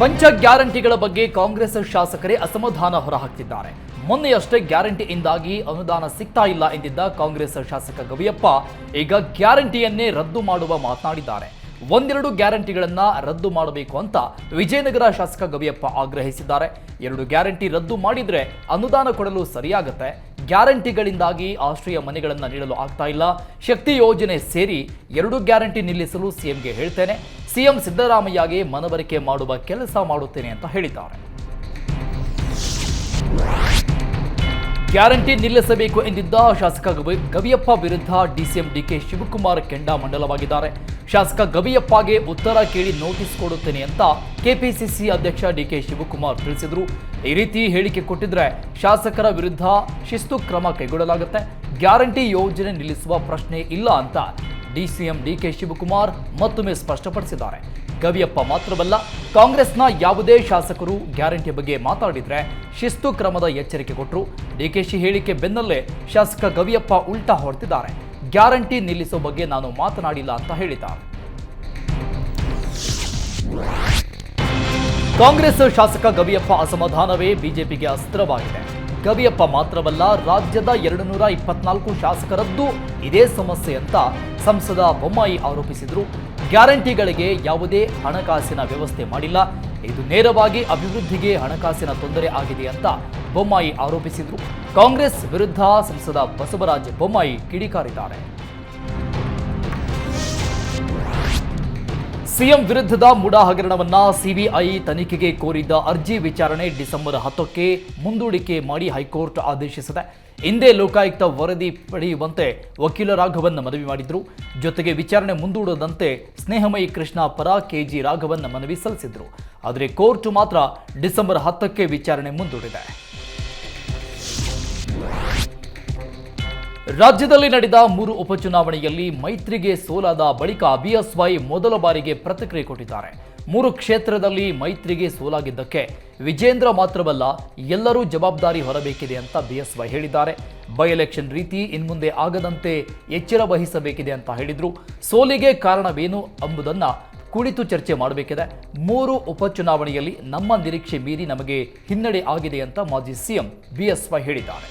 ಪಂಚ ಗ್ಯಾರಂಟಿಗಳ ಬಗ್ಗೆ ಕಾಂಗ್ರೆಸ್ ಶಾಸಕರೇ ಅಸಮಾಧಾನ ಹೊರಹಾಕ್ತಿದ್ದಾರೆ. ಮೊನ್ನೆಯಷ್ಟೇ ಗ್ಯಾರಂಟಿಯಿಂದಾಗಿ ಅನುದಾನ ಸಿಗ್ತಾ ಇಲ್ಲ ಎಂದಿದ್ದ ಕಾಂಗ್ರೆಸ್ ಶಾಸಕ ಗವಿಯಪ್ಪ ಈಗ ಗ್ಯಾರಂಟಿಯನ್ನೇ ರದ್ದು ಮಾಡುವ ಮಾತನಾಡಿದ್ದಾರೆ. ಒಂದೆರಡು ಗ್ಯಾರಂಟಿಗಳನ್ನು ರದ್ದು ಮಾಡಬೇಕು ಅಂತ ವಿಜಯನಗರ ಶಾಸಕ ಗವಿಯಪ್ಪ ಆಗ್ರಹಿಸಿದ್ದಾರೆ. ಎರಡು ಗ್ಯಾರಂಟಿ ರದ್ದು ಮಾಡಿದ್ರೆ ಅನುದಾನ ಕೊಡಲು ಸರಿಯಾಗತ್ತೆ. ಗ್ಯಾರಂಟಿಗಳಿಂದಾಗಿ ಆಶ್ರಯ ಮನೆಗಳನ್ನು ನೀಡಲು ಆಗ್ತಾ ಇಲ್ಲ. ಶಕ್ತಿ ಯೋಜನೆ ಸೇರಿ ಎರಡು ಗ್ಯಾರಂಟಿ ನಿಲ್ಲಿಸಲು ಸಿಎಂಗೆ ಹೇಳ್ತೇನೆ. ಸಿಎಂ ಸಿದ್ದರಾಮಯ್ಯಗೆ ಮನವರಿಕೆ ಮಾಡುವ ಕೆಲಸ ಮಾಡುತ್ತೇನೆ ಅಂತ ಹೇಳಿದ್ದಾರೆ. ಗ್ಯಾರಂಟಿ ನಿಲ್ಲಿಸಬೇಕು ಎಂದಿದ್ದ ಶಾಸಕ ಗವಿ- ಗವಿಯಪ್ಪ ವಿರುದ್ಧ ಡಿಸಿಎಂ ಡಿಕೆ ಶಿವಕುಮಾರ್ ಕೆಂಡಾಮಂಡಲವಾಗಿದ್ದಾರೆ ಶಾಸಕ ಗವಿಯಪ್ಪಗೆ ಉತ್ತರ ಕೇಳಿ ನೋಟಿಸ್ ಕೊಡುತ್ತೇನೆ ಅಂತ ಕೆಪಿಸಿಸಿ ಅಧ್ಯಕ್ಷ ಡಿಕೆ ಶಿವಕುಮಾರ್ ತಿಳಿಸಿದರು. ಈ ರೀತಿ ಹೇಳಿಕೆ ಕೊಟ್ಟಿದ್ರೆ ಶಾಸಕರ ವಿರುದ್ಧ ಶಿಸ್ತು ಕ್ರಮ ಕೈಗೊಳ್ಳಲಾಗುತ್ತೆ. ಗ್ಯಾರಂಟಿ ಯೋಜನೆ ನಿಲ್ಲಿಸುವ ಪ್ರಶ್ನೆ ಇಲ್ಲ ಅಂತ ಡಿಸಿಎಂ ಡಿಕೆ ಶಿವಕುಮಾರ್ ಮತ್ತೊಮ್ಮೆ ಸ್ಪಷ್ಟಪಡಿಸಿದ್ದಾರೆ. ಗವಿಯಪ್ಪ ಮಾತ್ರವಲ್ಲ, ಕಾಂಗ್ರೆಸ್ನ ಯಾವುದೇ ಶಾಸಕರು ಗ್ಯಾರಂಟಿ ಬಗ್ಗೆ ಮಾತಾಡಿದ್ರೆ ಶಿಸ್ತು ಕ್ರಮದ ಎಚ್ಚರಿಕೆ ಕೊಟ್ಟರು ಡಿಕೆಶಿ ಹೇಳಿಕೆ ಬೆನ್ನಲ್ಲೇ ಶಾಸಕ ಗವಿಯಪ್ಪ ಉಲ್ಟಾ ಹೊಡೆದಿದ್ದಾರೆ ಗ್ಯಾರಂಟಿ ನಿಲ್ಲಿಸೋ ಬಗ್ಗೆ ನಾನು ಮಾತನಾಡಿಲ್ಲ ಅಂತ ಹೇಳಿದ್ದಾರೆ. ಕಾಂಗ್ರೆಸ್ ಶಾಸಕ ಗವಿಯಪ್ಪ ಅಸಮಾಧಾನವೇ ಬಿಜೆಪಿಗೆ ಅಸ್ತ್ರವಾಗಿದೆ. ಗವಿಯಪ್ಪ ಮಾತ್ರವಲ್ಲ, ರಾಜ್ಯದ ಎರಡು ನೂರ ಇಪ್ಪತ್ನಾಲ್ಕು ಶಾಸಕರದ್ದು ಇದೇ ಸಮಸ್ಯೆ ಅಂತ ಸಂಸದ ಬೊಮ್ಮಾಯಿ ಆರೋಪಿಸಿದರು. ಗ್ಯಾರಂಟಿಗಳಿಗೆ ಯಾವುದೇ ಹಣಕಾಸಿನ ವ್ಯವಸ್ಥೆ ಮಾಡಿಲ್ಲ. ಇದು ನೇರವಾಗಿ ಅಭಿವೃದ್ಧಿಗೆ ಹಣಕಾಸಿನ ತೊಂದರೆ ಆಗಿದೆ ಅಂತ ಬೊಮ್ಮಾಯಿ ಆರೋಪಿಸಿದರು. ಕಾಂಗ್ರೆಸ್ ವಿರುದ್ಧ ಸಂಸದ ಬಸವರಾಜ ಬೊಮ್ಮಾಯಿ ಕಿಡಿಕಾರಿದ್ದಾರೆ. ಸಿಎಂ ವಿರುದ್ಧದ ಮುಡಾ ಹಗರಣವನ್ನ ಸಿಬಿಐ ತನಿಖೆಗೆ ಕೋರಿದ್ದ ಅರ್ಜಿ ವಿಚಾರಣೆ ಡಿಸೆಂಬರ್ ಹತ್ತಕ್ಕೆ ಮುಂದೂಡಿಕೆ ಮಾಡಿ ಹೈಕೋರ್ಟ್ ಆದೇಶಿಸಿದೆ. ಹಿಂದೆ ಲೋಕಾಯುಕ್ತ ವರದಿ ಪಡೆಯುವಂತೆ ವಕೀಲ ರಾಘವನ್ ಮನವಿ ಮಾಡಿದ್ರು. ಜೊತೆಗೆ ವಿಚಾರಣೆ ಮುಂದೂಡದಂತೆ ಸ್ನೇಹಮಯಿ ಕೃಷ್ಣ ಪರ ಕೆಜಿ ರಾಘವನ್ ಮನವಿ ಸಲ್ಲಿಸಿದ್ರು. ಆದರೆ ಕೋರ್ಟ್ ಮಾತ್ರ ಡಿಸೆಂಬರ್ ಹತ್ತಕ್ಕೆ ವಿಚಾರಣೆ ಮುಂದೂಡಿದೆ. ರಾಜ್ಯದಲ್ಲಿ ನಡೆದ ಮೂರು ಉಪಚುನಾವಣೆಯಲ್ಲಿ ಮೈತ್ರಿಗೆ ಸೋಲಾದ ಬಳಿಕ ಬಿಎಸ್ವೈ ಮೊದಲ ಬಾರಿಗೆ ಪ್ರತಿಕ್ರಿಯೆ ಕೊಟ್ಟಿದ್ದಾರೆ. ಮೂರು ಕ್ಷೇತ್ರದಲ್ಲಿ ಮೈತ್ರಿಗೆ ಸೋಲಾಗಿದ್ದಕ್ಕೆ ವಿಜೇಂದ್ರ ಮಾತ್ರವಲ್ಲ, ಎಲ್ಲರೂ ಜವಾಬ್ದಾರಿ ಹೊರಬೇಕಿದೆ ಅಂತ ಬಿಎಸ್ವೈ ಹೇಳಿದ್ದಾರೆ. ಬೈ ಎಲೆಕ್ಷನ್ ರೀತಿ ಇನ್ಮುಂದೆ ಆಗದಂತೆ ಎಚ್ಚರ ವಹಿಸಬೇಕಿದೆ ಅಂತ ಹೇಳಿದ್ರು. ಸೋಲಿಗೆ ಕಾರಣವೇನು ಎಂಬುದನ್ನು ಕುಳಿತು ಚರ್ಚೆ ಮಾಡಬೇಕಿದೆ. ಮೂರು ಉಪಚುನಾವಣೆಯಲ್ಲಿ ನಮ್ಮ ನಿರೀಕ್ಷೆ ಮೀರಿ ನಮಗೆ ಹಿನ್ನಡೆ ಆಗಿದೆ ಅಂತ ಮಾಜಿ ಸಿಎಂ ಬಿಎಸ್ವೈ ಹೇಳಿದ್ದಾರೆ.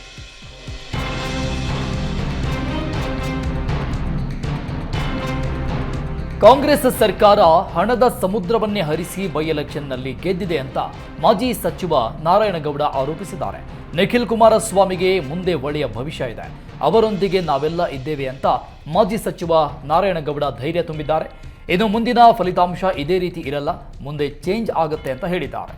ಕಾಂಗ್ರೆಸ್ ಸರ್ಕಾರ ಹಣದ ಸಮುದ್ರವನ್ನೇ ಹರಿಸಿ ಬೈ ಎಲೆಕ್ಷನ್ನಲ್ಲಿ ಗೆದ್ದಿದೆ ಅಂತ ಮಾಜಿ ಸಚಿವ ನಾರಾಯಣಗೌಡ ಆರೋಪಿಸಿದ್ದಾರೆ. ನಿಖಿಲ್ ಕುಮಾರಸ್ವಾಮಿಗೆ ಮುಂದೆ ಒಳ್ಳೆಯ ಭವಿಷ್ಯ ಇದೆ. ಅವರೊಂದಿಗೆ ನಾವೆಲ್ಲ ಇದ್ದೇವೆ ಅಂತ ಮಾಜಿ ಸಚಿವ ನಾರಾಯಣಗೌಡ ಧೈರ್ಯ ತುಂಬಿದ್ದಾರೆ. ಇನ್ನು ಮುಂದಿನ ಫಲಿತಾಂಶ ಇದೇ ರೀತಿ ಇರಲ್ಲ, ಮುಂದೆ ಚೇಂಜ್ ಆಗುತ್ತೆ ಅಂತ ಹೇಳಿದ್ದಾರೆ.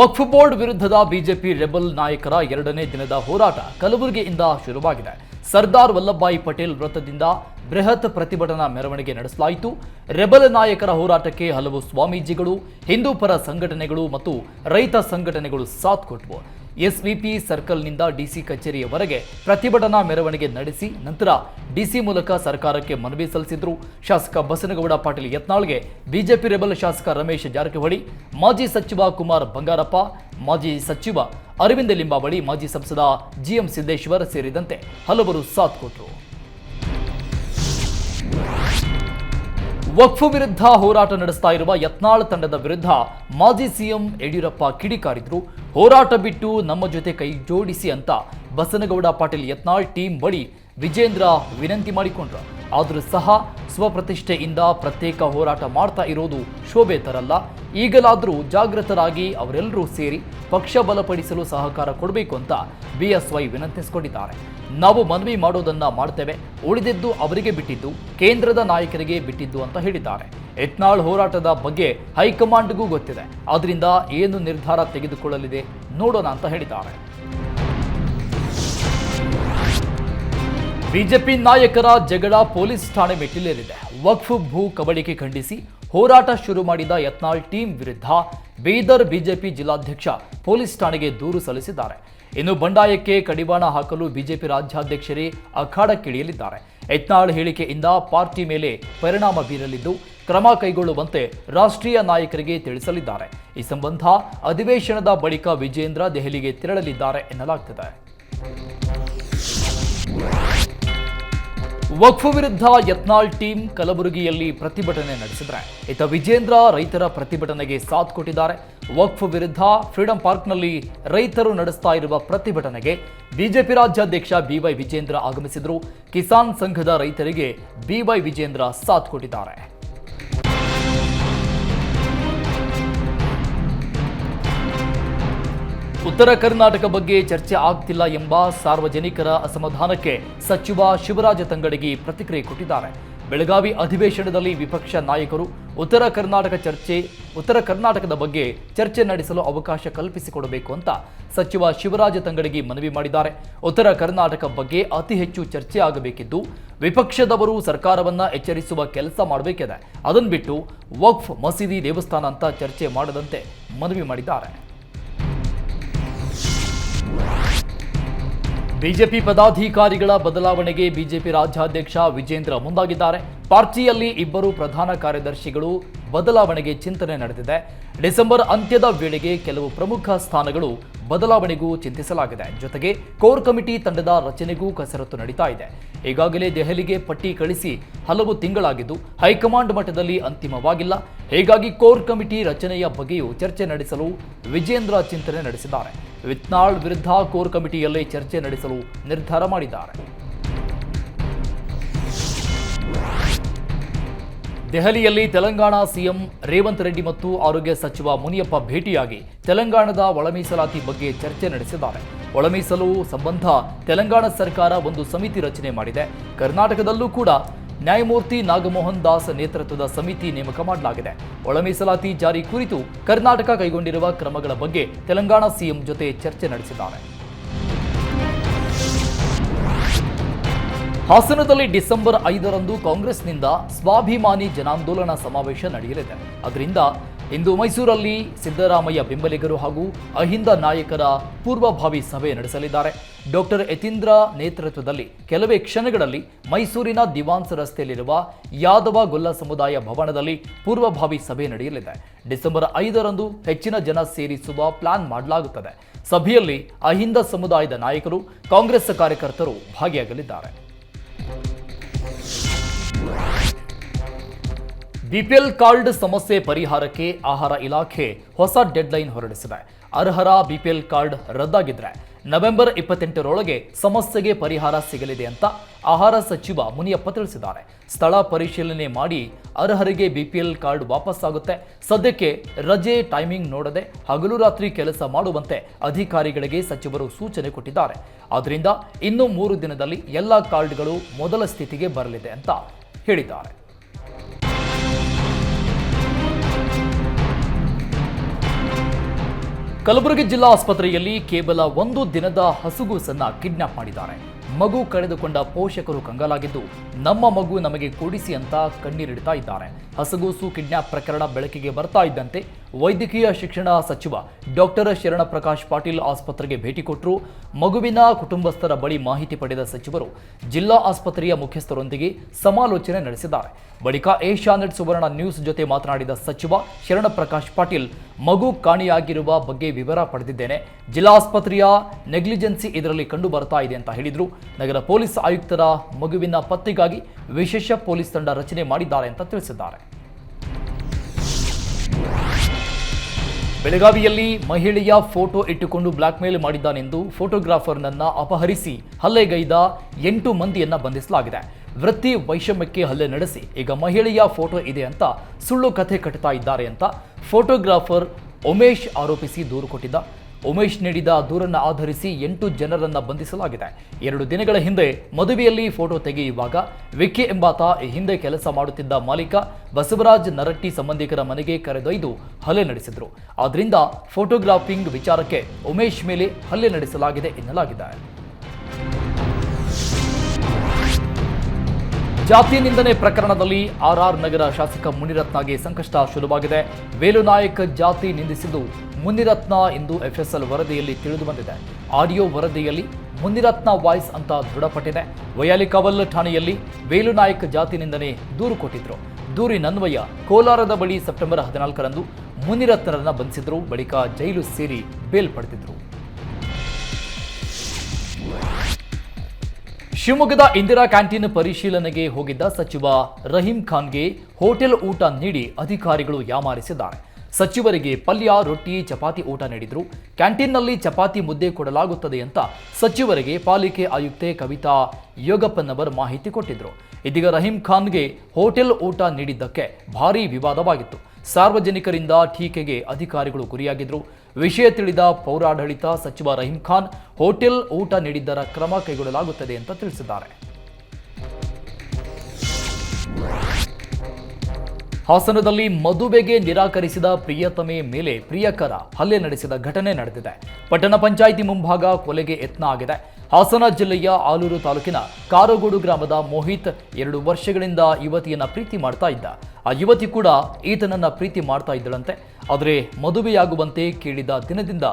ವಕ್ಫ್ ಬೋರ್ಡ್ ವಿರುದ್ಧದ ಬಿಜೆಪಿ ರೆಬಲ್ ನಾಯಕರ ಎರಡನೇ ದಿನದ ಹೋರಾಟ ಕಲಬುರಗಿಯಿಂದ ಶುರುವಾಗಿದೆ. ಸರ್ದಾರ್ ವಲ್ಲಭಭಾಯಿ ಪಟೇಲ್ ವೃತ್ತದಿಂದ ಬೃಹತ್ ಪ್ರತಿಭಟನಾ ಮೆರವಣಿಗೆ ನಡೆಸಲಾಯಿತು. ರೆಬಲ್ ನಾಯಕರ ಹೋರಾಟಕ್ಕೆ ಹಲವು ಸ್ವಾಮೀಜಿಗಳು, ಹಿಂದೂ ಪರ ಸಂಘಟನೆಗಳು ಮತ್ತು ರೈತ ಸಂಘಟನೆಗಳು ಸಾಥ್ ಕೊಟ್ಟವು ಎಸ್ವಿಪಿ ಸರ್ಕಲ್ನಿಂದ ಡಿಸಿ ಕಚೇರಿಯವರೆಗೆ ಪ್ರತಿಭಟನಾ ಮೆರವಣಿಗೆ ನಡೆಸಿ ನಂತರ ಡಿಸಿ ಮೂಲಕ ಸರ್ಕಾರಕ್ಕೆ ಮನವಿ ಸಲ್ಲಿಸಿದ್ರು. ಶಾಸಕ ಬಸನಗೌಡ ಪಾಟೀಲ್ ಯತ್ನಾಳ್ಗೆ ಬಿಜೆಪಿ ರೆಬಲ್ ಶಾಸಕ ರಮೇಶ್ ಜಾರಕಿಹೊಳಿ, ಮಾಜಿ ಸಚಿವ ಕುಮಾರ್ ಬಂಗಾರಪ್ಪ, ಮಾಜಿ ಸಚಿವ ಅರವಿಂದ ಲಿಂಬಾವಳಿ, ಮಾಜಿ ಸಂಸದ ಜಿಎಂ ಸಿದ್ದೇಶ್ವರ್ ಸೇರಿದಂತೆ ಹಲವರು ಸಾಥ್ ಕೊಟ್ಟರು ವಕ್ಫ್ ವಿರುದ್ಧ ಹೋರಾಟ ನಡೆಸ್ತಾ ಇರುವ ಯತ್ನಾಳ್ ತಂಡದ ವಿರುದ್ಧ ಮಾಜಿ ಸಿಎಂ ಯಡಿಯೂರಪ್ಪ ಕಿಡಿಕಾರಿದ್ರು. ಹೋರಾಟ ಬಿಟ್ಟು ನಮ್ಮ ಜೊತೆ ಕೈ ಜೋಡಿಸಿ ಅಂತ ಬಸನಗೌಡ ಪಾಟೀಲ್ ಯತ್ನಾಳ್ ಟೀಮ್ ಬಳಿ ವಿಜೇಂದ್ರ ವಿನಂತಿ ಮಾಡಿಕೊಂಡ್ರು. ಆದರೂ ಸಹ ಸ್ವಪ್ರತಿಷ್ಠೆಯಿಂದ ಪ್ರತ್ಯೇಕ ಹೋರಾಟ ಮಾಡ್ತಾ ಇರೋದು ಶೋಭೆ ತರಲ್ಲ. ಈಗಲಾದರೂ ಜಾಗೃತರಾಗಿ ಅವರೆಲ್ಲರೂ ಸೇರಿ ಪಕ್ಷ ಬಲಪಡಿಸಲು ಸಹಕಾರ ಕೊಡಬೇಕು ಅಂತ ಬಿಎಸ್ವೈ ವಿನಂತಿಸಿಕೊಂಡಿದ್ದಾರೆ. ನಾವು ಮನವಿ ಮಾಡೋದನ್ನ ಮಾಡ್ತೇವೆ. ಉಳಿದಿದ್ದು ಅವರಿಗೆ ಬಿಟ್ಟಿದ್ದು, ಕೇಂದ್ರದ ನಾಯಕರಿಗೆ ಬಿಟ್ಟಿದ್ದು ಅಂತ ಹೇಳಿದ್ದಾರೆ. ಯತ್ನಾಳ್ ಹೋರಾಟದ ಬಗ್ಗೆ ಹೈಕಮಾಂಡ್ಗೂ ಗೊತ್ತಿದೆ. ಆದ್ರಿಂದ ಏನು ನಿರ್ಧಾರ ತೆಗೆದುಕೊಳ್ಳಲಿದೆ ನೋಡೋಣ ಅಂತ ಹೇಳಿದ್ದಾರೆ. ಬಿಜೆಪಿ ನಾಯಕರ ಜಗಳ ಪೊಲೀಸ್ ಠಾಣೆ ಮೆಟ್ಟಿಲೇರಿದೆ. ವಕ್ಫ್ ಭೂ ಕಬಳಿಕೆ ಖಂಡಿಸಿ ಹೋರಾಟ ಶುರು ಮಾಡಿದ ಯತ್ನಾಳ್ ಟೀಂ ವಿರುದ್ಧ ಬೀದರ್ ಬಿಜೆಪಿ ಜಿಲ್ಲಾಧ್ಯಕ್ಷ ಪೊಲೀಸ್ ಠಾಣೆಗೆ ದೂರು ಸಲ್ಲಿಸಿದ್ದಾರೆ. ಇನ್ನು ಬಂಡಾಯಕ್ಕೆ ಕಡಿವಾಣ ಹಾಕಲು ಬಿಜೆಪಿ ರಾಜ್ಯಾಧ್ಯಕ್ಷರೇ ಅಖಾಡಕ್ಕಿಳಿಯಲಿದ್ದಾರೆ. ಯತ್ನಾಳ್ ಹೇಳಿಕೆಯಿಂದ ಪಾರ್ಟಿ ಮೇಲೆ ಪರಿಣಾಮ ಬೀರಲಿದ್ದು, ಕ್ರಮ ಕೈಗೊಳ್ಳುವಂತೆ ರಾಷ್ಟ್ರೀಯ ನಾಯಕರಿಗೆ ತಿಳಿಸಲಿದ್ದಾರೆ. ಈ ಸಂಬಂಧ ಅಧಿವೇಶನದ ಬಳಿಕ ವಿಜೇಂದ್ರ ದೆಹಲಿಗೆ ತೆರಳಲಿದ್ದಾರೆ ಎನ್ನಲಾಗ್ತಿದೆ. ವಕ್ಫ್ ವಿರುದ್ಧ ಯತ್ನಾಳ್ ಟೀಮ್ ಕಲಬುರಗಿಯಲ್ಲಿ ಪ್ರತಿಭಟನೆ ನಡೆಸಿದ್ರೆ. ಇತ ವಿಜೇಂದ್ರ ರೈತರ ಪ್ರತಿಭಟನೆಗೆ ಸಾಥ್ ಕೊಟ್ಟಿದ್ದಾರೆ. ವಕ್ಫ್ ವಿರುದ್ಧ ಫ್ರೀಡಂ ಪಾರ್ಕ್ನಲ್ಲಿ ರೈತರು ನಡೆಸ್ತಾ ಇರುವ ಪ್ರತಿಭಟನೆಗೆ ಬಿಜೆಪಿ ರಾಜ್ಯಾಧ್ಯಕ್ಷ ಬಿವೈ ವಿಜೇಂದ್ರ ಆಗಮಿಸಿದ್ರು. ಕಿಸಾನ್ ಸಂಘದ ರೈತರಿಗೆ ಬಿವೈ ವಿಜೇಂದ್ರ ಸಾಥ್ ಕೊಟ್ಟಿದ್ದಾರೆ. ಉತ್ತರ ಕರ್ನಾಟಕ ಬಗ್ಗೆ ಚರ್ಚೆ ಆಗ್ತಿಲ್ಲ ಎಂಬ ಸಾರ್ವಜನಿಕರ ಅಸಮಾಧಾನಕ್ಕೆ ಸಚಿವ ಶಿವರಾಜ ತಂಗಡಗಿ ಪ್ರತಿಕ್ರಿಯೆ ಕೊಟ್ಟಿದ್ದಾರೆ. ಬೆಳಗಾವಿ ಅಧಿವೇಶನದಲ್ಲಿ ವಿಪಕ್ಷ ನಾಯಕರು ಉತ್ತರ ಕರ್ನಾಟಕ ಚರ್ಚೆ, ಉತ್ತರ ಕರ್ನಾಟಕದ ಬಗ್ಗೆ ಚರ್ಚೆ ನಡೆಸಲು ಅವಕಾಶ ಕಲ್ಪಿಸಿಕೊಡಬೇಕು ಅಂತ ಸಚಿವ ಶಿವರಾಜ ತಂಗಡಗಿ ಮನವಿ ಮಾಡಿದ್ದಾರೆ. ಉತ್ತರ ಕರ್ನಾಟಕ ಬಗ್ಗೆ ಅತಿ ಹೆಚ್ಚು ಚರ್ಚೆ ಆಗಬೇಕಿದ್ದು ವಿಪಕ್ಷದವರು ಸರ್ಕಾರವನ್ನ ಎಚ್ಚರಿಸುವ ಕೆಲಸ ಮಾಡಬೇಕಿದೆ. ಅದನ್ನು ಬಿಟ್ಟು ವಕ್ಫ್ ಮಸೀದಿ ದೇವಸ್ಥಾನ ಅಂತ ಚರ್ಚೆ ಮಾಡದಂತೆ ಮನವಿ ಮಾಡಿದ್ದಾರೆ. ಬಿಜೆಪಿ ಪದಾಧಿಕಾರಿಗಳ ಬದಲಾವಣೆಗೆ ಬಿಜೆಪಿ ರಾಜ್ಯಾಧ್ಯಕ್ಷ ವಿಜೇಂದ್ರ ಮುಂದಾಗಿದ್ದಾರೆ. ಪಾರ್ಟಿಯಲ್ಲಿ ಇಬ್ಬರು ಪ್ರಧಾನ ಕಾರ್ಯದರ್ಶಿಗಳು ಬದಲಾವಣೆಗೆ ಚಿಂತನೆ ನಡೆದಿದೆ. ಡಿಸೆಂಬರ್ ಅಂತ್ಯದ ವೇಳೆಗೆ ಕೆಲವು ಪ್ರಮುಖ ಸ್ಥಾನಗಳು ಬದಲಾವಣೆಗೂ ಚಿಂತಿಸಲಾಗಿದೆ. ಜೊತೆಗೆ ಕೋರ್ ಕಮಿಟಿ ತಂಡದ ರಚನೆಗೂ ಕಸರತ್ತು ನಡೀತಾ ಇದೆ. ಈಗಾಗಲೇ ದೆಹಲಿಗೆ ಪಟ್ಟಿ ಕಳಿಸಿ ಹಲವು ತಿಂಗಳಾಗಿದ್ದು, ಹೈಕಮಾಂಡ್ ಮಟ್ಟದಲ್ಲಿ ಅಂತಿಮವಾಗಿಲ್ಲ. ಹೀಗಾಗಿ ಕೋರ್ ಕಮಿಟಿ ರಚನೆಯ ಬಗ್ಗೆಯೂ ಚರ್ಚೆ ನಡೆಸಲು ವಿಜೇಂದ್ರ ಚಿಂತನೆ ನಡೆಸಿದ್ದಾರೆ. ವಿತ್ನಾಳ್ ವಿರುದ್ಧ ಕೋರ್ ಕಮಿಟಿಯಲ್ಲೇ ಚರ್ಚೆ ನಡೆಸಲು ನಿರ್ಧಾರ ಮಾಡಿದ್ದಾರೆ. ದೆಹಲಿಯಲ್ಲಿ ತೆಲಂಗಾಣ ಸಿಎಂ ರೇವಂತ್ ರೆಡ್ಡಿ ಮತ್ತು ಆರೋಗ್ಯ ಸಚಿವ ಮುನಿಯಪ್ಪ ಭೇಟಿಯಾಗಿ ತೆಲಂಗಾಣದ ಒಳಮೀಸಲಾತಿ ಬಗ್ಗೆ ಚರ್ಚೆ ನಡೆಸಿದ್ದಾರೆ. ಒಳಮೀಸಲು ಸಂಬಂಧ ತೆಲಂಗಾಣ ಸರ್ಕಾರ ಒಂದು ಸಮಿತಿ ರಚನೆ ಮಾಡಿದೆ. ಕರ್ನಾಟಕದಲ್ಲೂ ಕೂಡ ನ್ಯಾಯಮೂರ್ತಿ ನಾಗಮೋಹನ್ ದಾಸ್ ನೇತೃತ್ವದ ಸಮಿತಿ ನೇಮಕ ಮಾಡಲಾಗಿದೆ. ಒಳಮೀಸಲಾತಿ ಜಾರಿ ಕುರಿತು ಕರ್ನಾಟಕ ಕೈಗೊಂಡಿರುವ ಕ್ರಮಗಳ ಬಗ್ಗೆ ತೆಲಂಗಾಣ ಸಿಎಂ ಜೊತೆ ಚರ್ಚೆ ನಡೆಸಿದ್ದಾರೆ. ಹಾಸನದಲ್ಲಿ ಡಿಸೆಂಬರ್ ಐದರಂದು ಕಾಂಗ್ರೆಸ್ನಿಂದ ಸ್ವಾಭಿಮಾನಿ ಜನಾಂದೋಲನ ಸಮಾವೇಶ ನಡೆಯಲಿದೆ. ಅದರಿಂದ ಇಂದು ಮೈಸೂರಲ್ಲಿ ಸಿದ್ದರಾಮಯ್ಯ ಬೆಂಬಲಿಗರು ಹಾಗೂ ಅಹಿಂದ ನಾಯಕರ ಪೂರ್ವಭಾವಿ ಸಭೆ ನಡೆಸಲಿದ್ದಾರೆ. ಡಾಕ್ಟರ್ ಯತೀಂದ್ರ ನೇತೃತ್ವದಲ್ಲಿ ಕೆಲವೇ ಕ್ಷಣಗಳಲ್ಲಿ ಮೈಸೂರಿನ ದಿವಾನ್ಸ್ ರಸ್ತೆಯಲ್ಲಿರುವ ಯಾದವ ಗೊಲ್ಲ ಸಮುದಾಯ ಭವನದಲ್ಲಿ ಪೂರ್ವಭಾವಿ ಸಭೆ ನಡೆಯಲಿದೆ. ಡಿಸೆಂಬರ್ ಐದರಂದು ಹೆಚ್ಚಿನ ಜನ ಸೇರಿಸುವ ಪ್ಲಾನ್ ಮಾಡಲಾಗುತ್ತದೆ. ಸಭೆಯಲ್ಲಿ ಅಹಿಂದ ಸಮುದಾಯದ ನಾಯಕರು, ಕಾಂಗ್ರೆಸ್ ಕಾರ್ಯಕರ್ತರು ಭಾಗಿಯಾಗಲಿದ್ದಾರೆ. ಬಿಪಿಎಲ್ ಕಾರ್ಡ್ ಸಮಸ್ಯೆ ಪರಿಹಾರಕ್ಕೆ ಆಹಾರ ಇಲಾಖೆ ಹೊಸ ಡೆಡ್ಲೈನ್ ಹೊರಡಿಸಿದೆ. ಅರ್ಹರ ಬಿಪಿಎಲ್ ಕಾರ್ಡ್ ರದ್ದಾಗಿದ್ರೆ ನವೆಂಬರ್ ಇಪ್ಪತ್ತೆಂಟರೊಳಗೆ ಸಮಸ್ಯೆಗೆ ಪರಿಹಾರ ಸಿಗಲಿದೆ ಅಂತ ಆಹಾರ ಸಚಿವ ಮುನಿಯಪ್ಪ ತಿಳಿಸಿದ್ದಾರೆ. ಸ್ಥಳ ಪರಿಶೀಲನೆ ಮಾಡಿ ಅರ್ಹರಿಗೆ ಬಿಪಿಎಲ್ ಕಾರ್ಡ್ ವಾಪಸ್ಸಾಗುತ್ತೆ. ಸದ್ಯಕ್ಕೆ ರಜೆ ಟೈಮಿಂಗ್ ನೋಡದೆ ಹಗಲು ರಾತ್ರಿ ಕೆಲಸ ಮಾಡುವಂತೆ ಅಧಿಕಾರಿಗಳಿಗೆ ಸಚಿವರು ಸೂಚನೆ ಕೊಟ್ಟಿದ್ದಾರೆ. ಆದ್ದರಿಂದ ಇನ್ನು ಮೂರು ದಿನದಲ್ಲಿ ಎಲ್ಲ ಕಾರ್ಡ್ಗಳು ಮೊದಲ ಸ್ಥಿತಿಗೆ ಬರಲಿದೆ ಅಂತ ಹೇಳಿದ್ದಾರೆ. ಕಲಬುರಗಿ ಜಿಲ್ಲಾ ಆಸ್ಪತ್ರೆಯಲ್ಲಿ ಕೇವಲ ಒಂದು ದಿನದ ಹಸುಗೂಸನ್ನ ಕಿಡ್ನಾಪ್ ಮಾಡಿದ್ದಾರೆ. ಮಗು ಕಳೆದುಕೊಂಡ ಪೋಷಕರು ಕಂಗಾಲಾಗಿದ್ದು, ನಮ್ಮ ಮಗು ನಮಗೆ ಕೊಡಿಸಿ ಅಂತ ಕಣ್ಣೀರಿಡ್ತಾ ಇದ್ದಾರೆ. ಹಸುಗೂಸು ಕಿಡ್ನಾಪ್ ಪ್ರಕರಣ ಬೆಳಕಿಗೆ ಬರ್ತಾ ಇದ್ದಂತೆ ವೈದ್ಯಕೀಯ ಶಿಕ್ಷಣ ಸಚಿವ ಡಾಕ್ಟರ್ ಶರಣಪ್ರಕಾಶ್ ಪಾಟೀಲ್ ಆಸ್ಪತ್ರೆಗೆ ಭೇಟಿ ಕೊಟ್ಟರು ಮಗುವಿನ ಕುಟುಂಬಸ್ಥರ ಬಳಿ ಮಾಹಿತಿ ಪಡೆದ ಸಚಿವರು ಜಿಲ್ಲಾ ಆಸ್ಪತ್ರೆಯ ಮುಖ್ಯಸ್ಥರೊಂದಿಗೆ ಸಮಾಲೋಚನೆ ನಡೆಸಿದ್ದಾರೆ. ಬಳಿಕ ಏಷ್ಯಾನೆಟ್ ಸುವರ್ಣ ನ್ಯೂಸ್ ಜೊತೆ ಮಾತನಾಡಿದ ಸಚಿವ ಶರಣಪ್ರಕಾಶ್ ಪಾಟೀಲ್, ಮಗು ಕಾಣೆಯಾಗಿರುವ ಬಗ್ಗೆ ವಿವರ ಪಡೆದಿದ್ದೇನೆ. ಜಿಲ್ಲಾ ಆಸ್ಪತ್ರೆಯ ನೆಗ್ಲಿಜೆನ್ಸಿ ಇದರಲ್ಲಿ ಕಂಡು ಬರ್ತಾ ಇದೆ ಅಂತ ಹೇಳಿದರು. ನಗರ ಪೊಲೀಸ್ ಆಯುಕ್ತರ ಮಗುವಿನ ಪತ್ತೆಗಾಗಿ ವಿಶೇಷ ಪೊಲೀಸ್ ತಂಡ ರಚನೆ ಮಾಡಿದ್ದಾರೆ ಅಂತ ತಿಳಿಸಿದ್ದಾರೆ. ಬೆಳಗಾವಿಯಲ್ಲಿ ಮಹಿಳೆಯ ಫೋಟೋ ಇಟ್ಟುಕೊಂಡು ಬ್ಲಾಕ್ಮೇಲ್ ಮಾಡಿದ್ದಾನೆಂದು ಫೋಟೋಗ್ರಾಫರ್ನನ್ನ ಅಪಹರಿಸಿ ಹಲ್ಲೆಗೈದ ಎಂಟು ಮಂದಿಯನ್ನ ಬಂಧಿಸಲಾಗಿದೆ. ವೃತ್ತಿ ವೈಷಮ್ಯಕ್ಕೆ ಹಲ್ಲೆ ನಡೆಸಿ ಈಗ ಮಹಿಳೆಯ ಫೋಟೋ ಇದೆ ಅಂತ ಸುಳ್ಳು ಕಥೆ ಕಟ್ತಾ ಇದ್ದಾರೆ ಅಂತ ಫೋಟೋಗ್ರಾಫರ್ ಉಮೇಶ್ ಆರೋಪಿಸಿ ದೂರು ಕೊಟ್ಟಿದ್ದ. ಉಮೇಶ್ ನೀಡಿದ ದೂರನ್ನು ಆಧರಿಸಿ ಎಂಟು ಜನರನ್ನು ಬಂಧಿಸಲಾಗಿದೆ. ಎರಡು ದಿನಗಳ ಹಿಂದೆ ಮದುವೆಯಲ್ಲಿ ಫೋಟೋ ತೆಗೆಯುವಾಗ ವಿಕ್ಕಿ ಎಂಬಾತ ಹಿಂದೆ ಕೆಲಸ ಮಾಡುತ್ತಿದ್ದ ಮಾಲೀಕ ಬಸವರಾಜ್ ನರಟ್ಟಿ ಸಂಬಂಧಿಕರ ಮನೆಗೆ ಕರೆದೊಯ್ದು ಹಲ್ಲೆ ನಡೆಸಿದ್ರು. ಆದ್ರಿಂದ ಫೋಟೋಗ್ರಾಫಿಂಗ್ ವಿಚಾರಕ್ಕೆ ಉಮೇಶ್ ಮೇಲೆ ಹಲ್ಲೆ ನಡೆಸಲಾಗಿದೆ ಎನ್ನಲಾಗಿದೆ. ಜಾತಿ ನಿಂದನೆ ಪ್ರಕರಣದಲ್ಲಿ ಆರ್ಆರ್ ನಗರ ಶಾಸಕ ಮುನಿರತ್ನಗೆ ಸಂಕಷ್ಟ ಶುರುವಾಗಿದೆ. ವೇಲುನಾಯಕ ಜಾತಿ ನಿಂದಿಸಿದ್ದು ಮುನಿರತ್ನ ಎಂದು ಎಫ್ಎಸ್ಎಲ್ ವರದಿಯಲ್ಲಿ ತಿಳಿದು ಬಂದಿದೆ. ಆಡಿಯೋ ವರದಿಯಲ್ಲಿ ಮುನಿರತ್ನ ವಾಯ್ಸ್ ಅಂತ ದೃಢಪಟ್ಟಿದೆ. ವಯಾಲಿಕಾವಲ್ ಠಾಣೆಯಲ್ಲಿ ವೇಲುನಾಯಕ್ ಜಾತಿ ನಿಂದನೆ ದೂರು ಕೊಟ್ಟಿದ್ರು. ದೂರಿನನ್ವಯ ಕೋಲಾರದ ಬಳಿ ಸೆಪ್ಟೆಂಬರ್ ಹದಿನಾಲ್ಕರಂದು ಮುನಿರತ್ನರನ್ನ ಬಂಧಿಸಿದ್ರು. ಬಳಿಕ ಜೈಲು ಸೇರಿ ಬೇಲ್ ಪಡೆದಿದ್ರು. ಶಿವಮೊಗ್ಗದ ಇಂದಿರಾ ಕ್ಯಾಂಟೀನ್ ಪರಿಶೀಲನೆಗೆ ಹೋಗಿದ್ದ ಸಚಿವ ರಹೀಂ ಖಾನ್ಗೆ ಹೋಟೆಲ್ ಊಟ ನೀಡಿ ಅಧಿಕಾರಿಗಳು ಯಾಮಾರಿಸಿದ್ದಾರೆ. ಸಚಿವರಿಗೆ ಪಲ್ಯ, ರೊಟ್ಟಿ, ಚಪಾತಿ ಊಟ ನೀಡಿದರು. ಕ್ಯಾಂಟೀನ್ನಲ್ಲಿ ಚಪಾತಿ ಮುದ್ದೆ ಕೊಡಲಾಗುತ್ತದೆ ಅಂತ ಸಚಿವರಿಗೆ ಪಾಲಿಕೆ ಆಯುಕ್ತೆ ಕವಿತಾ ಯೋಗಪ್ಪನವರ್ ಮಾಹಿತಿ ಕೊಟ್ಟಿದ್ದರು ಇದೀಗ ರಹೀಂ ಖಾನ್ಗೆ ಹೋಟೆಲ್ ಊಟ ನೀಡಿದ್ದಕ್ಕೆ ಭಾರೀ ವಿವಾದವಾಗಿತ್ತು. ಸಾರ್ವಜನಿಕರಿಂದ ಟೀಕೆಗೆ ಅಧಿಕಾರಿಗಳು ಗುರಿಯಾಗಿದ್ದರು ವಿಷಯ ತಿಳಿದ ಪೌರಾಡಳಿತ ಸಚಿವ ರಹೀಂ ಖಾನ್ ಹೋಟೆಲ್ ಊಟ ನೀಡಿದ್ದರ ಕ್ರಮ ಕೈಗೊಳ್ಳಲಾಗುತ್ತದೆ ಅಂತ ತಿಳಿಸಿದ್ದಾರೆ. ಹಾಸನದಲ್ಲಿ ಮದುವೆಗೆ ನಿರಾಕರಿಸಿದ ಪ್ರಿಯತಮೆ ಮೇಲೆ ಪ್ರಿಯಕರ ಹಲ್ಲೆ ನಡೆಸಿದ ಘಟನೆ ನಡೆದಿದೆ. ಪಟ್ಟಣ ಪಂಚಾಯಿತಿ ಮುಂಭಾಗ ಕೊಲೆಗೆ ಯತ್ನ ಆಗಿದೆ. ಹಾಸನ ಜಿಲ್ಲೆಯ ಆಲೂರು ತಾಲೂಕಿನ ಕಾರಗೋಡು ಗ್ರಾಮದ ಮೋಹಿತ್ ಎರಡು ವರ್ಷಗಳಿಂದ ಯುವತಿಯನ್ನ ಪ್ರೀತಿ ಮಾಡ್ತಾ ಇದ್ದ. ಆ ಯುವತಿ ಕೂಡ ಈತನನ್ನ ಪ್ರೀತಿ ಮಾಡ್ತಾ ಇದ್ದಳಂತೆ. ಆದರೆ ಮದುವೆಯಾಗುವಂತೆ ಕೇಳಿದ ದಿನದಿಂದ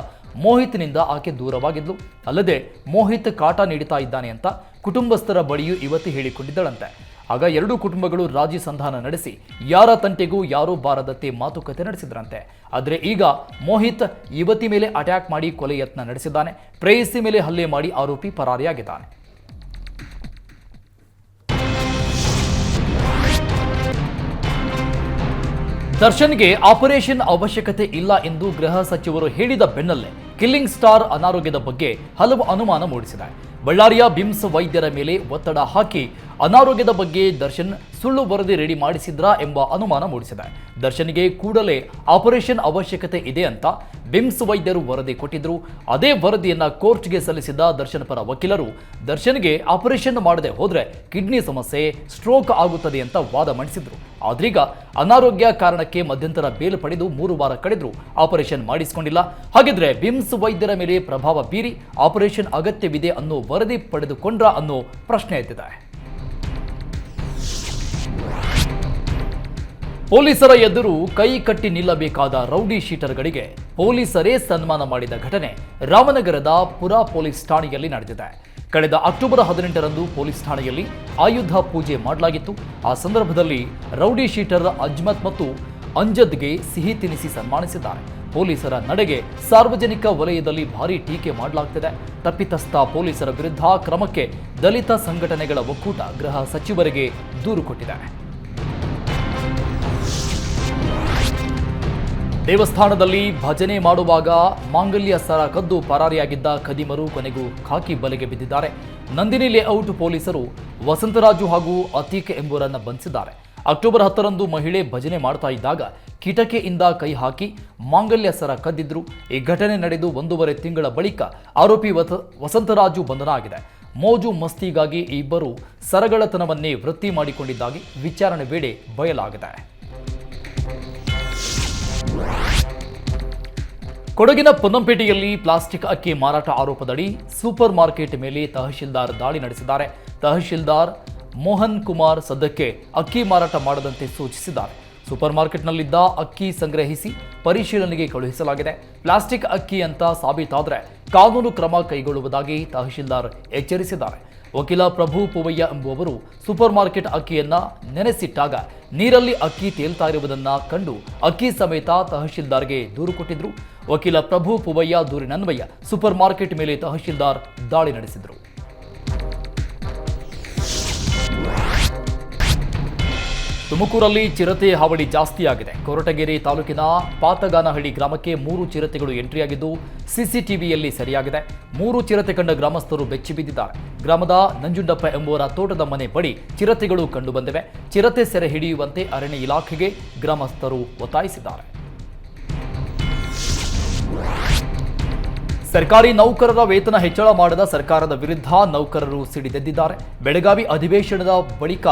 ಮೋಹಿತ್ನಿಂದ ಆಕೆ ದೂರವಾಗಿದ್ಲು. ಅಲ್ಲದೆ ಮೋಹಿತ್ ಕಾಟ ನೀಡುತ್ತಾ ಇದ್ದಾನೆ ಅಂತ ಕುಟುಂಬಸ್ಥರ ಬಳಿಯೂ ಯುವತಿ ಹೇಳಿಕೊಂಡಿದ್ದಳಂತೆ. ಆಗ ಎರಡೂ ಕುಟುಂಬಗಳು ರಾಜಿ ಸಂಧಾನ ನಡೆಸಿ, ಯಾರ ತಂಟೆಗೂ ಯಾರೂ ಬಾರದಂತೆ ಮಾತುಕತೆ ನಡೆಸಿದ್ರಂತೆ. ಆದರೆ ಈಗ ಮೋಹಿತ್ ಯುವತಿ ಮೇಲೆ ಅಟ್ಯಾಕ್ ಮಾಡಿ ಕೊಲೆ ಯತ್ನ ನಡೆಸಿದ್ದಾನೆ. ಪ್ರೇಯಸಿ ಮೇಲೆ ಹಲ್ಲೆ ಮಾಡಿ ಆರೋಪಿ ಪರಾರಿಯಾಗಿದ್ದಾನೆ. ದರ್ಶನ್ಗೆ ಆಪರೇಷನ್ ಅವಶ್ಯಕತೆ ಇಲ್ಲ ಎಂದು ಗೃಹ ಸಚಿವರು ಹೇಳಿದ ಬೆನ್ನಲ್ಲೇ ಕಿಲ್ಲಿಂಗ್ ಸ್ಟಾರ್ ಅನಾರೋಗ್ಯದ ಬಗ್ಗೆ ಹಲವು ಅನುಮಾನ ಮೂಡಿಸಿದೆ. ಬಳ್ಳಾರಿಯ ಬಿಮ್ಸ್ ವೈದ್ಯರ ಮೇಲೆ ಒತ್ತಡ ಹಾಕಿ ಅನಾರೋಗ್ಯದ ಬಗ್ಗೆ ದರ್ಶನ್ ಸುಳ್ಳು ವರದಿ ರೆಡಿ ಮಾಡಿಸಿದ್ರಾ ಎಂಬ ಅನುಮಾನ ಮೂಡಿಸಿದೆ. ದರ್ಶನ್ಗೆ ಕೂಡಲೇ ಆಪರೇಷನ್ ಅವಶ್ಯಕತೆ ಇದೆ ಅಂತ ಬಿಮ್ಸ್ ವೈದ್ಯರು ವರದಿ ಕೊಟ್ಟಿದ್ರು. ಅದೇ ವರದಿಯನ್ನ ಕೋರ್ಟ್ಗೆ ಸಲ್ಲಿಸಿದ ದರ್ಶನ್ ಪರ ವಕೀಲರು, ದರ್ಶನ್ಗೆ ಆಪರೇಷನ್ ಮಾಡದೆ ಹೋದ್ರೆ ಕಿಡ್ನಿ ಸಮಸ್ಯೆ, ಸ್ಟ್ರೋಕ್ ಆಗುತ್ತದೆ ಅಂತ ವಾದ ಮಂಡಿಸಿದ್ರು. ಆದ್ರೀಗ ಅನಾರೋಗ್ಯ ಕಾರಣಕ್ಕೆ ಮಧ್ಯಂತರ ಬೇಲ್ ಪಡೆದು ಮೂರು ವಾರ ಕಳೆದ್ರು ಆಪರೇಷನ್ ಮಾಡಿಸಿಕೊಂಡಿಲ್ಲ. ಹಾಗಿದ್ರೆ ಬಿಮ್ಸ್ ವೈದ್ಯರ ಮೇಲೆ ಪ್ರಭಾವ ಬೀರಿ ಆಪರೇಷನ್ ಅಗತ್ಯವಿದೆ ಅನ್ನೋ ವರದಿ ಪಡೆದುಕೊಂಡ್ರ ಅನ್ನೋ ಪ್ರಶ್ನೆ ಎದ್ದಿದೆ. ಪೊಲೀಸರ ಎದುರು ಕೈ ಕಟ್ಟಿ ನಿಲ್ಲಬೇಕಾದ ರೌಡಿ ಶೀಟರ್ಗಳಿಗೆ ಪೊಲೀಸರೇ ಸನ್ಮಾನ ಮಾಡಿದ ಘಟನೆ ರಾಮನಗರದ ಪುರಾ ಪೊಲೀಸ್ ಠಾಣೆಯಲ್ಲಿ ನಡೆದಿದೆ. ಕಳೆದ ಅಕ್ಟೋಬರ್ ಹದಿನೆಂಟರಂದು ಪೊಲೀಸ್ ಠಾಣೆಯಲ್ಲಿ ಆಯುಧ ಪೂಜೆ ಮಾಡಲಾಗಿತ್ತು. ಆ ಸಂದರ್ಭದಲ್ಲಿ ರೌಡಿ ಶೀಟರ್ ಅಜ್ಮತ್ ಮತ್ತು ಅಂಜದ್ಗೆ ಸಿಹಿ ತಿನಿಸಿ ಸನ್ಮಾನಿಸಿದ್ದಾರೆ. ಪೊಲೀಸರ ನಡೆಗೆ ಸಾರ್ವಜನಿಕ ವಲಯದಲ್ಲಿ ಭಾರೀ ಟೀಕೆ ಮಾಡಲಾಗ್ತಿದೆ. ತಪ್ಪಿತಸ್ಥ ಪೊಲೀಸರ ವಿರುದ್ಧ ಕ್ರಮಕ್ಕೆ ದಲಿತ ಸಂಘಟನೆಗಳ ಒಕ್ಕೂಟ ಗೃಹ ಸಚಿವರಿಗೆ ದೂರು ಕೊಟ್ಟಿದೆ. ದೇವಸ್ಥಾನದಲ್ಲಿ ಭಜನೆ ಮಾಡುವಾಗ ಮಾಂಗಲ್ಯ ಸರ ಕದ್ದು ಪರಾರಿಯಾಗಿದ್ದ ಖದೀಮರು ಕೊನೆಗೂ ಖಾಕಿ ಬಲೆಗೆ ಬಿದ್ದಿದ್ದಾರೆ. ನಂದಿನಿ ಲೇಔಟ್ ಪೊಲೀಸರು ವಸಂತರಾಜು ಹಾಗೂ ಅತೀಕ್ ಎಂಬುವರನ್ನು ಬಂಧಿಸಿದ್ದಾರೆ. ಅಕ್ಟೋಬರ್ ಹತ್ತರಂದು ಮಹಿಳೆ ಭಜನೆ ಮಾಡ್ತಾ ಇದ್ದಾಗ ಕಿಟಕಿಯಿಂದ ಕೈ ಹಾಕಿ ಮಾಂಗಲ್ಯ ಸರ ಕದ್ದಿದ್ರು. ಈ ಘಟನೆ ನಡೆದು ಒಂದೂವರೆ ತಿಂಗಳ ಬಳಿಕ ಆರೋಪಿ ವಸ- ವಸಂತರಾಜು ಬಂಧನ ಆಗಿದೆ. ಮೋಜು ಮಸ್ತಿಗಾಗಿ ಈ ಇಬ್ಬರು ಸರಗಳತನವನ್ನೇ ವೃತ್ತಿ ಮಾಡಿಕೊಂಡಿದ್ದಾಗಿ ವಿಚಾರಣೆ ವೇಳೆ ಬಯಲಾಗಿದೆ. ಕೊಡಗಿನ ಪೊನ್ನಂಪೇಟೆಯಲ್ಲಿ ಪ್ಲಾಸ್ಟಿಕ್ ಅಕ್ಕಿ ಮಾರಾಟ ಆರೋಪದಡಿ ಸೂಪರ್ ಮಾರ್ಕೆಟ್ ಮೇಲೆ ತಹಶೀಲ್ದಾರ್ ದಾಳಿ ನಡೆಸಿದ್ದಾರೆ. ತಹಶೀಲ್ದಾರ್ ಮೋಹನ್ ಕುಮಾರ್ ಸದ್ಯಕ್ಕೆ ಅಕ್ಕಿ ಮಾರಾಟ ಮಾಡದಂತೆ ಸೂಚಿಸಿದ್ದಾರೆ. ಸೂಪರ್ ಮಾರ್ಕೆಟ್ನಲ್ಲಿದ್ದ ಅಕ್ಕಿ ಸಂಗ್ರಹಿಸಿ ಪರಿಶೀಲನೆಗೆ ಕಳುಹಿಸಲಾಗಿದೆ. ಪ್ಲಾಸ್ಟಿಕ್ ಅಕ್ಕಿ ಅಂತ ಸಾಬೀತಾದರೆ ಕಾನೂನು ಕ್ರಮ ಕೈಗೊಳ್ಳುವುದಾಗಿ ತಹಶೀಲ್ದಾರ್ ಎಚ್ಚರಿಸಿದ್ದಾರೆ. ವಕೀಲ ಪ್ರಭು ಪುವಯ್ಯ ಎಂಬುವವರು ಸೂಪರ್ ಮಾರ್ಕೆಟ್ ಅಕ್ಕಿಯನ್ನ ನೆನೆಸಿಟ್ಟಾಗ ನೀರಲ್ಲಿ ಅಕ್ಕಿ ತೇಲ್ತಾ ಇರುವುದನ್ನು ಕಂಡು ಅಕ್ಕಿ ಸಮೇತ ತಹಶೀಲ್ದಾರ್ಗೆ ದೂರು ಕೊಟ್ಟಿದ್ರು. ವಕೀಲ ಪ್ರಭು ಪುವಯ್ಯ ದೂರಿನನ್ವಯ ಸೂಪರ್ ಮಾರ್ಕೆಟ್ ಮೇಲೆ ತಹಶೀಲ್ದಾರ್ ದಾಳಿ ನಡೆಸಿದರು. ತುಮಕೂರಲ್ಲಿ ಚಿರತೆ ಹಾವಳಿ ಜಾಸ್ತಿಯಾಗಿದೆ. ಕೊರಟಗೆರೆ ತಾಲೂಕಿನ ಪಾತಗಾನಹಳ್ಳಿ ಗ್ರಾಮಕ್ಕೆ ಮೂರು ಚಿರತೆಗಳು ಎಂಟ್ರಿಯಾಗಿದ್ದು, ಸಿಸಿಟಿವಿಯಲ್ಲಿ ಸರಿಯಾಗಿದೆ. ಮೂರು ಚಿರತೆ ಕಂಡ ಗ್ರಾಮಸ್ಥರು ಬೆಚ್ಚಿ ಬಿದ್ದಿದ್ದಾರೆ ಗ್ರಾಮದ ನಂಜುಂಡಪ್ಪ ಎಂಬುವರ ತೋಟದ ಮನೆ ಬಳಿ ಚಿರತೆಗಳು ಕಂಡುಬಂದಿವೆ. ಚಿರತೆ ಸೆರೆ ಹಿಡಿಯುವಂತೆ ಅರಣ್ಯ ಇಲಾಖೆಗೆ ಗ್ರಾಮಸ್ಥರು ಒತ್ತಾಯಿಸಿದ್ದಾರೆ. ಸರ್ಕಾರಿ ನೌಕರರ ವೇತನ ಹೆಚ್ಚಳ ಮಾಡದ ಸರ್ಕಾರದ ವಿರುದ್ಧ ನೌಕರರು ಸಿಡಿದೆದ್ದಿದ್ದಾರೆ. ಬೆಳಗಾವಿ ಅಧಿವೇಶನದ ಬಳಿಕ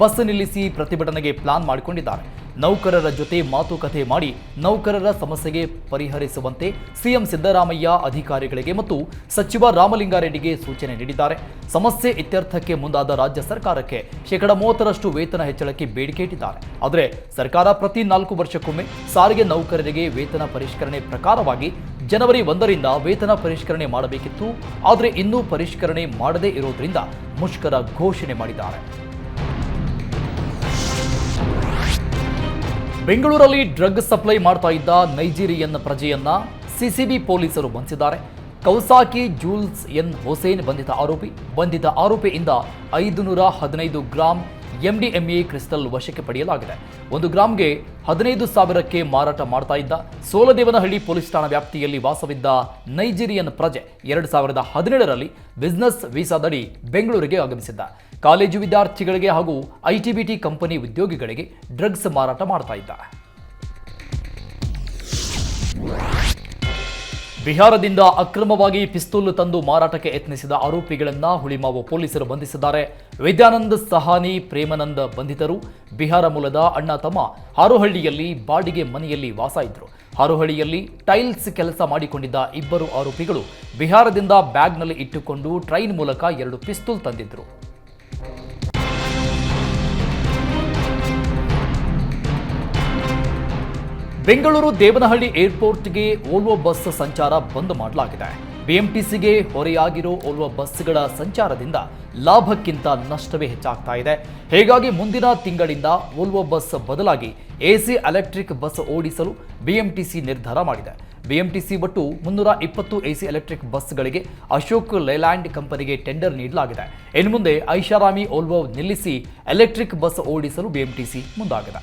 ಬಸ್ ನಿಲ್ಲಿಸಿ ಪ್ರತಿಭಟನೆಗೆ ಪ್ಲಾನ್ ಮಾಡಿಕೊಂಡಿದ್ದಾರೆ. ನೌಕರರ ಜೊತೆ ಮಾತುಕತೆ ಮಾಡಿ ನೌಕರರ ಸಮಸ್ಯೆಗೆ ಪರಿಹರಿಸುವಂತೆ ಸಿಎಂ ಸಿದ್ದರಾಮಯ್ಯ ಅಧಿಕಾರಿಗಳಿಗೆ ಮತ್ತು ಸಚಿವ ರಾಮಲಿಂಗಾರೆಡ್ಡಿಗೆ ಸೂಚನೆ ನೀಡಿದ್ದಾರೆ. ಸಮಸ್ಯೆ ಇತ್ಯರ್ಥಕ್ಕೆ ಮುಂದಾದ ರಾಜ್ಯ ಸರ್ಕಾರಕ್ಕೆ ಶೇಕಡ ಮೂವತ್ತರಷ್ಟು ವೇತನ ಹೆಚ್ಚಳಕ್ಕೆ ಬೇಡಿಕೆ ಇಟ್ಟಿದ್ದಾರೆ. ಆದರೆ ಸರ್ಕಾರ ಪ್ರತಿ ನಾಲ್ಕು ವರ್ಷಕ್ಕೊಮ್ಮೆ ಸಾರಿಗೆ ನೌಕರರಿಗೆ ವೇತನ ಪರಿಷ್ಕರಣೆ ಪ್ರಕಾರವಾಗಿ ಜನವರಿ ಒಂದರಿಂದ ವೇತನ ಪರಿಷ್ಕರಣೆ ಮಾಡಬೇಕಿತ್ತು. ಆದರೆ ಇನ್ನೂ ಪರಿಷ್ಕರಣೆ ಮಾಡದೇ ಇರೋದ್ರಿಂದ ಮುಷ್ಕರ ಘೋಷಣೆ ಮಾಡಿದ್ದಾರೆ. ಬೆಂಗಳೂರಲ್ಲಿ ಡ್ರಗ್ ಸಪ್ಲೈ ಮಾಡ್ತಾ ಇದ್ದ ನೈಜೀರಿಯನ್ ಪ್ರಜೆಯನ್ನ ಸಿಸಿಬಿ ಪೊಲೀಸರು ಬಂಧಿಸಿದ್ದಾರೆ. ಕೌಸಾಕಿ ಜೂಲ್ಸ್ ಎನ್ ಹುಸೇನ್ ಬಂಧಿತ ಆರೋಪಿ. ಬಂಧಿತ ಆರೋಪಿಯಿಂದ ಐದು ನೂರ ಹದಿನೈದು ಗ್ರಾಂ ಎಂಡಿಎಂಎ ಕ್ರಿಸ್ಟಲ್ ವಶಕ್ಕೆ ಪಡೆಯಲಾಗಿದೆ. ಒಂದು ಗ್ರಾಂಗೆ ಹದಿನೈದು ಸಾವಿರಕ್ಕೆ ಮಾರಾಟ ಮಾಡ್ತಾ ಇದ್ದ ಸೋಲದೇವನಹಳ್ಳಿ ಪೊಲೀಸ್ ಠಾಣಾ ವ್ಯಾಪ್ತಿಯಲ್ಲಿ ವಾಸವಿದ್ದ ನೈಜೀರಿಯನ್ ಪ್ರಜೆ ಎರಡು ಸಾವಿರದ ಹದಿನೇಳರಲ್ಲಿ ಬಿಸ್ನೆಸ್ ವೀಸಾದಡಿ ಬೆಂಗಳೂರಿಗೆ ಆಗಮಿಸಿದ್ದ. ಕಾಲೇಜು ವಿದ್ಯಾರ್ಥಿಗಳಿಗೆ ಹಾಗೂ ಐಟಿಬಿಟಿ ಕಂಪನಿ ಉದ್ಯೋಗಿಗಳಿಗೆ ಡ್ರಗ್ಸ್ ಮಾರಾಟ ಮಾಡ್ತಾ ಇದ್ದ. ಬಿಹಾರದಿಂದ ಅಕ್ರಮವಾಗಿ ಪಿಸ್ತೂಲ್ ತಂದು ಮಾರಾಟಕ್ಕೆ ಯತ್ನಿಸಿದ ಆರೋಪಿಗಳನ್ನ ಹುಳಿಮಾವು ಪೊಲೀಸರು ಬಂಧಿಸಿದ್ದಾರೆ. ವಿದ್ಯಾನಂದ ಸಹಾನಿ, ಪ್ರೇಮನಂದ ಬಂಧಿತರು. ಬಿಹಾರ ಮೂಲದ ಅಣ್ಣ ತಮ್ಮ ಹಾರೋಹಳ್ಳಿಯಲ್ಲಿ ಬಾಡಿಗೆ ಮನೆಯಲ್ಲಿ ವಾಸ ಇದ್ದರು ಹಾರೋಹಳ್ಳಿಯಲ್ಲಿ ಟೈಲ್ಸ್ ಕೆಲಸ ಮಾಡಿಕೊಂಡಿದ್ದ ಇಬ್ಬರು ಆರೋಪಿಗಳು ಬಿಹಾರದಿಂದ ಬ್ಯಾಗ್ನಲ್ಲಿ ಇಟ್ಟುಕೊಂಡು ಟ್ರೈನ್ ಮೂಲಕ ಎರಡು ಪಿಸ್ತೂಲ್ ತಂದಿದ್ರು. ಬೆಂಗಳೂರು ದೇವನಹಳ್ಳಿ ಏರ್ಪೋರ್ಟ್ಗೆ ಓಲ್ವೋ ಬಸ್ ಸಂಚಾರ ಬಂದ್ ಮಾಡಲಾಗಿದೆ. ಬಿಎಂಟಿಸಿಗೆ ಹೊರೆಯಾಗಿರೋ ಓಲ್ವೋ ಬಸ್ಗಳ ಸಂಚಾರದಿಂದ ಲಾಭಕ್ಕಿಂತ ನಷ್ಟವೇ ಹೆಚ್ಚಾಗ್ತಾ ಇದೆ. ಹೀಗಾಗಿ ಮುಂದಿನ ತಿಂಗಳಿಂದ ಓಲ್ವೋ ಬಸ್ ಬದಲಾಗಿ ಎಸಿ ಎಲೆಕ್ಟ್ರಿಕ್ ಬಸ್ ಓಡಿಸಲು ಬಿಎಂಟಿಸಿ ನಿರ್ಧಾರ ಮಾಡಿದೆ. ಬಿಎಂಟಿಸಿ ಒಟ್ಟು ಮುನ್ನೂರ ಇಪ್ಪತ್ತು ಎಸಿ ಎಲೆಕ್ಟ್ರಿಕ್ ಬಸ್ಗಳಿಗೆ ಅಶೋಕ್ ಲೇಲ್ಯಾಂಡ್ ಕಂಪನಿಗೆ ಟೆಂಡರ್ ನೀಡಲಾಗಿದೆ. ಇನ್ನು ಮುಂದೆ ಐಷಾರಾಮಿ ಓಲ್ವೋ ನಿಲ್ಲಿಸಿ ಎಲೆಕ್ಟ್ರಿಕ್ ಬಸ್ ಓಡಿಸಲು ಬಿಎಂಟಿಸಿ ಮುಂದಾಗಿದೆ.